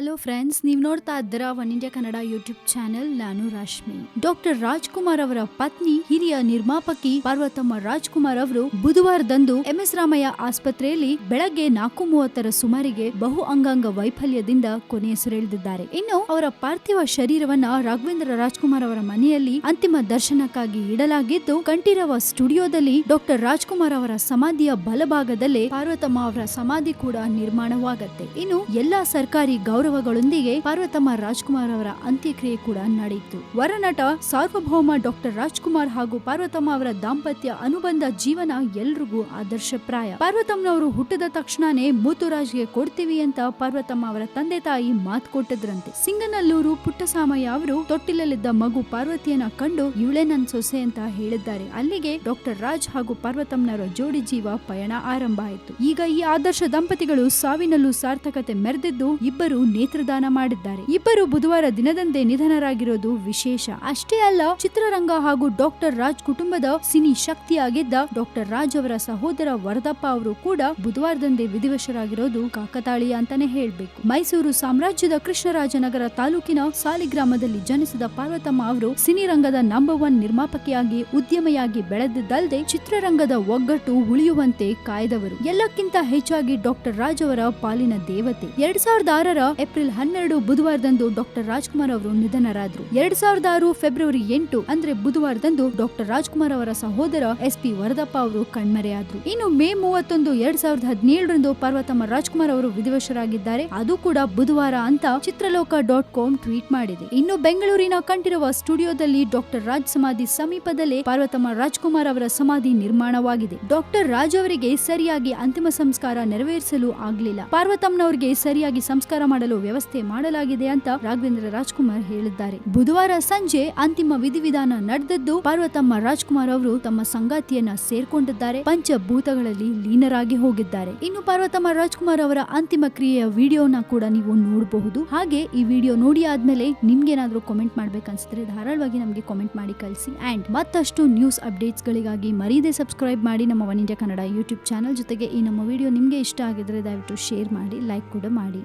Hello friends ನೀವು ನೋಡ್ತಾ ಇದ್ದರ One India Kannada YouTube channel ನಾನು ರಾಶ್ಮಿ ಡಾಕ್ಟರ್ ರಾಜ್ಕುಮಾರ್ ಅವರ ಪತ್ನಿ, ಹಿರಿಯ ನಿರ್ಮಾಪಕಿ ಪಾರ್ವತಮ್ಮ ರಾಜ್ಕುಮಾರ್ ಅವರು ಬುಧವಾರದಂದು ಎಂಎಸ್ ರಾಮಯ್ಯ ಆಸ್ಪತ್ರೆಯಲ್ಲಿ ಬೆಳಗ್ಗೆ ನಾಲ್ಕು ಮೂವತ್ತರ ಸುಮಾರಿಗೆ ಬಹು ಅಂಗಾಂಗ ವೈಫಲ್ಯದಿಂದ ಕೊನೆಯುಸಿರೆಳೆದಿದ್ದಾರೆ ಇನ್ನು ಅವರ ಪಾರ್ಥಿವ ಶರೀರವನ್ನ ರಾಘವೇಂದ್ರ ರಾಜ್ಕುಮಾರ್ ಅವರ ಮನೆಯಲ್ಲಿ ಅಂತಿಮ ದರ್ಶನಕ್ಕಾಗಿ ಇಡಲಾಗಿದ್ದು, ಕಂಠೀರವ ಸ್ಟುಡಿಯೋದಲ್ಲಿ ಡಾಕ್ಟರ್ ರಾಜ್ಕುಮಾರ್ ಅವರ ಸಮಾಧಿಯ ಬಲಭಾಗದಲ್ಲೇ ಪಾರ್ವತಮ್ಮ ಅವರ ಸಮಾಧಿ ಕೂಡ ನಿರ್ಮಾಣವಾಗತ್ತೆ. ಇನ್ನು ಎಲ್ಲಾ ಸರ್ಕಾರಿ ಗೌರವಗಳೊಂದಿಗೆ ಪಾರ್ವತಮ್ಮ ರಾಜ್ಕುಮಾರ್ ಅವರ ಅಂತ್ಯಕ್ರಿಯೆ ಕೂಡ ನಡೆಯಿತು. ವರನಟ ಸಾರ್ವಭೌಮ ಡಾಕ್ಟರ್ ರಾಜ್ಕುಮಾರ್ ಹಾಗೂ ಪಾರ್ವತಮ್ಮ ಅವರ ದಾಂಪತ್ಯ ಅನುಬಂಧ ಜೀವನ ಎಲ್ರಿಗೂ ಆದರ್ಶಪ್ರಾಯ. ಪಾರ್ವತಮ್ಮನವರು ಹುಟ್ಟಿದ ತಕ್ಷಣನೇ ಮುತ್ತುರಾಜ್ಗೆ ಕೊಡ್ತೀವಿ ಅಂತ ಪಾರ್ವತಮ್ಮ ಅವರ ತಂದೆ ತಾಯಿ ಮಾತು ಕೊಟ್ಟಿದ್ರಂತೆ. ಸಿಂಗನಲ್ಲೂರು ಪುಟ್ಟಸಾಮಯ್ಯ ಅವರು ತೊಟ್ಟಿಲಲ್ಲಿದ್ದ ಮಗು ಪಾರ್ವತಿಯನ್ನ ಕಂಡು ಇವಳೆ ನನ್ ಸೊಸೆ ಅಂತ ಹೇಳಿದ್ದಾರೆ. ಅಲ್ಲಿಗೆ ಡಾಕ್ಟರ್ ರಾಜ್ ಹಾಗೂ ಪಾರ್ವತಮ್ಮನವರ ಜೋಡಿ ಜೀವ ಪಯಣ ಆರಂಭ ಆಯಿತು. ಈಗ ಈ ಆದರ್ಶ ದಂಪತಿಗಳು ಸಾವಿನಲ್ಲೂ ಸಾರ್ಥಕತೆ ಮೆರೆದಿದ್ದು ಇಬ್ಬರು ನೇತ್ರದಾನ ಮಾಡಿದ್ದಾರೆ. ಇಬ್ಬರು ಬುಧವಾರ ದಿನದಂದೇ ನಿಧನರಾಗಿರೋದು ವಿಶೇಷ. ಅಷ್ಟೇ ಅಲ್ಲ, ಚಿತ್ರರಂಗ ಹಾಗೂ ಡಾಕ್ಟರ್ ರಾಜ್ ಕುಟುಂಬದ ಸಿನಿ ಶಕ್ತಿಯಾಗಿದ್ದ ಡಾಕ್ಟರ್ ರಾಜ್ ಅವರ ಸಹೋದರ ವರದಪ್ಪ ಅವರು ಕೂಡ ಬುಧವಾರದಂದೇ ವಿಧಿವಶರಾಗಿರೋದು ಕಾಕತಾಳೀಯ ಅಂತಾನೆ ಹೇಳ್ಬೇಕು. ಮೈಸೂರು ಸಾಮ್ರಾಜ್ಯದ ಕೃಷ್ಣರಾಜನಗರ ತಾಲೂಕಿನ ಸಾಲಿಗ್ರಾಮದಲ್ಲಿ ಜನಿಸಿದ ಪಾರ್ವತಮ್ಮ ಅವರು ಸಿನಿರಂಗದ ನಂಬರ್ ಒನ್ ನಿರ್ಮಾಪಕಿಯಾಗಿ, ಉದ್ಯಮಿಯಾಗಿ ಬೆಳೆದಿದ್ದಲ್ಲದೆ ಚಿತ್ರರಂಗದ ಒಗ್ಗಟ್ಟು ಉಳಿಯುವಂತೆ ಕಾಯ್ದವರು. ಎಲ್ಲಕ್ಕಿಂತ ಹೆಚ್ಚಾಗಿ ಡಾಕ್ಟರ್ ರಾಜ್ ಅವರ ಪಾಲಿನ ದೇವತೆ. ಎರಡ್ ಸಾವಿರದ ಆರರ ಏಪ್ರಿಲ್ ಹನ್ನೆರಡು ಬುಧವಾರದಂದು ಡಾಕ್ಟರ್ ರಾಜ್ಕುಮಾರ್ ಅವರು ನಿಧನರಾದ್ರು. ಎರಡ್ ಸಾವಿರದ ಆರು ಫೆಬ್ರವರಿ ಎಂಟು ಅಂದ್ರೆ ಬುಧವಾರದಂದು ಡಾಕ್ಟರ್ ರಾಜ್ಕುಮಾರ್ ಅವರ ಸಹೋದರ ಎಸ್ ಪಿ ವರದಪ್ಪ ಅವರು ಕಣ್ಮರೆಯಾದ್ರು. ಇನ್ನು ಮೇ ಮೂವತ್ತೊಂದು ಎರಡ್ ಸಾವಿರದ ಹದಿನೇಳರಂದು ಪಾರ್ವತಮ್ಮ ರಾಜ್ಕುಮಾರ್ ಅವರು ವಿಧಿವಶರಾಗಿದ್ದಾರೆ. ಅದು ಕೂಡ ಬುಧವಾರ ಅಂತ ಚಿತ್ರಲೋಕ ಡಾಟ್ ಕಾಮ್ ಟ್ವೀಟ್ ಮಾಡಿದೆ. ಇನ್ನು ಬೆಂಗಳೂರಿನ ಕಂಠಿರುವ ಸ್ಟುಡಿಯೋದಲ್ಲಿ ಡಾಕ್ಟರ್ ರಾಜ್ ಸಮಾಧಿ ಸಮೀಪದಲ್ಲೇ ಪಾರ್ವತಮ್ಮ ರಾಜ್ಕುಮಾರ್ ಅವರ ಸಮಾಧಿ ನಿರ್ಮಾಣವಾಗಿದೆ. ಡಾಕ್ಟರ್ ರಾಜ್ ಅವರಿಗೆ ಸರಿಯಾಗಿ ಅಂತಿಮ ಸಂಸ್ಕಾರ ನೆರವೇರಿಸಲು ಆಗಲಿಲ್ಲ. ಪಾರ್ವತಮ್ಮನವರಿಗೆ ಸರಿಯಾಗಿ ಸಂಸ್ಕಾರ ಮಾಡಲು ವ್ಯವಸ್ಥೆ ಮಾಡಲಾಗಿದೆ ಅಂತ ರಾಘವೇಂದ್ರ ರಾಜ್ಕುಮಾರ್ ಹೇಳಿದ್ದಾರೆ. ಬುಧವಾರ ಸಂಜೆ ಅಂತಿಮ ವಿಧಿವಿಧಾನ ನಡೆದದ್ದು ಪಾರ್ವತಮ್ಮ ರಾಜ್ಕುಮಾರ್ ಅವರು ತಮ್ಮ ಸಂಗಾತಿಯನ್ನ ಸೇರ್ಕೊಂಡಿದ್ದಾರೆ. ಪಂಚಭೂತಗಳಲ್ಲಿ ಲೀನರಾಗಿ ಹೋಗಿದ್ದಾರೆ. ಇನ್ನು ಪಾರ್ವತಮ್ಮ ರಾಜ್ಕುಮಾರ್ ಅವರ ಅಂತಿಮ ಕ್ರಿಯೆಯ ವಿಡಿಯೋನ ಕೂಡ ನೀವು ನೋಡಬಹುದು. ಹಾಗೆ ಈ ವಿಡಿಯೋ ನೋಡಿ ಆದ್ಮೇಲೆ ನಿಮ್ಗೇನಾದ್ರೂ ಕಾಮೆಂಟ್ ಮಾಡ್ಬೇಕನ್ಸಿದ್ರೆ ಧಾರಾಳವಾಗಿ ನಮಗೆ ಕಾಮೆಂಟ್ ಮಾಡಿ ಕಳಿಸಿ. ಅಂಡ್ ಮತ್ತಷ್ಟು ನ್ಯೂಸ್ ಅಪ್ಡೇಟ್ಸ್ ಗಳಿಗಾಗಿ ಮರೀದೆ ಸಬ್ಸ್ಕ್ರೈಬ್ ಮಾಡಿ ನಮ್ಮ One India Kannada YouTube channel ಜೊತೆಗೆ ಈ ನಮ್ಮ ವಿಡಿಯೋ ನಿಮ್ಗೆ ಇಷ್ಟ ಆಗಿದ್ರೆ ದಯವಿಟ್ಟು ಶೇರ್ ಮಾಡಿ ಲೈಕ್ ಕೂಡ ಮಾಡಿ.